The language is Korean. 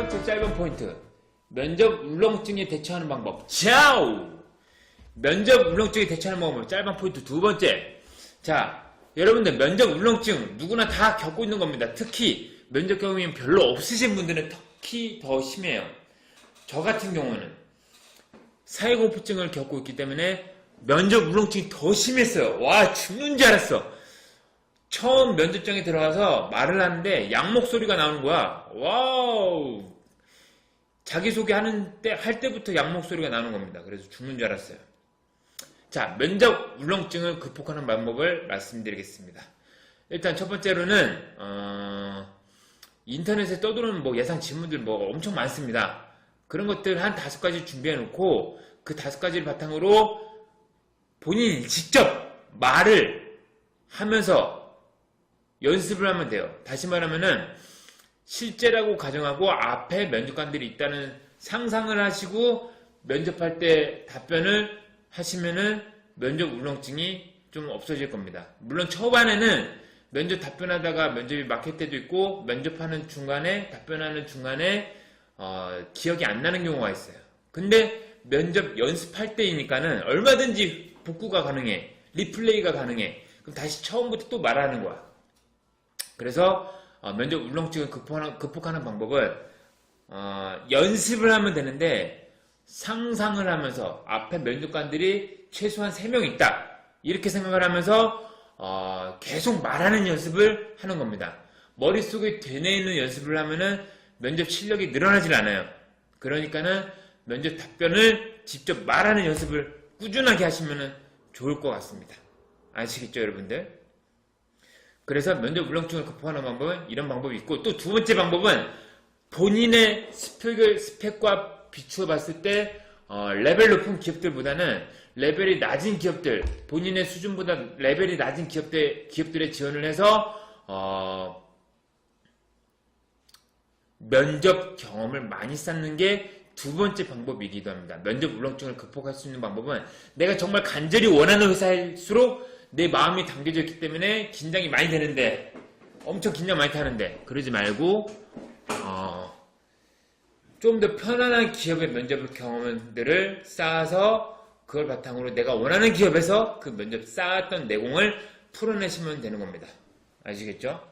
번째 짧은 포인트. 면접 울렁증에 대처하는 방법. 샤우! 면접 울렁증에 대처하는 방법. 짧은 포인트 두 번째. 자, 여러분들 면접 울렁증 누구나 다 겪고 있는 겁니다. 특히 면접 경험이 별로 없으신 분들은 특히 더 심해요. 저 같은 경우는 사회공포증을 겪고 있기 때문에 면접 울렁증이 더 심했어요. 와, 죽는 줄 알았어. 처음 면접장에 들어가서 말을 하는데 양 목소리가 나오는 거야. 와우. 자기소개 하는 때, 할 때부터 양 목소리가 나오는 겁니다. 그래서 죽는 줄 알았어요. 자, 면접 울렁증을 극복하는 방법을 말씀드리겠습니다. 일단 첫 번째로는, 어, 인터넷에 떠도는 뭐 예상 질문들 뭐 엄청 많습니다. 그런 것들 한 다섯 가지 준비해 놓고 그 다섯 가지를 바탕으로 본인이 직접 말을 하면서 연습을 하면 돼요. 다시 말하면은 실제라고 가정하고 앞에 면접관들이 있다는 상상을 하시고 면접할 때 답변을 하시면은 면접 울렁증이 좀 없어질 겁니다. 물론 초반에는 면접 답변하다가 면접이 막힐 때도 있고 면접하는 중간에 답변하는 중간에 어, 기억이 안 나는 경우가 있어요. 근데 면접 연습할 때이니까는 얼마든지 복구가 가능해. 리플레이가 가능해. 그럼 다시 처음부터 또 말하는 거야. 그래서 어, 면접 울렁증을 극복하는, 극복하는 방법은 어, 연습을 하면 되는데 상상을 하면서 앞에 면접관들이 최소한 3명 있다. 이렇게 생각을 하면서 어, 계속 말하는 연습을 하는 겁니다. 머릿속에 되뇌이는 연습을 하면은 면접 실력이 늘어나질 않아요. 그러니까는 면접 답변을 직접 말하는 연습을 꾸준하게 하시면은 좋을 것 같습니다. 아시겠죠, 여러분들? 그래서 면접 울렁증을 극복하는 방법은 이런 방법이 있고 또 두 번째 방법은 본인의 스펙을 스펙과 비추어 봤을 때 어, 레벨 높은 기업들보다는 레벨이 낮은 기업들 본인의 수준보다 레벨이 낮은 기업들 기업들에 지원을 해서 어, 면접 경험을 많이 쌓는 게 두 번째 방법이기도 합니다. 면접 울렁증을 극복할 수 있는 방법은 내가 정말 간절히 원하는 회사일수록 내 마음이 담겨져 있기 때문에 긴장이 많이 되는데 엄청 긴장 많이 타는데 그러지 말고 어, 좀 더 편안한 기업의 면접 경험들을 쌓아서 그걸 바탕으로 내가 원하는 기업에서 그 면접 쌓았던 내공을 풀어내시면 되는 겁니다. 아시겠죠?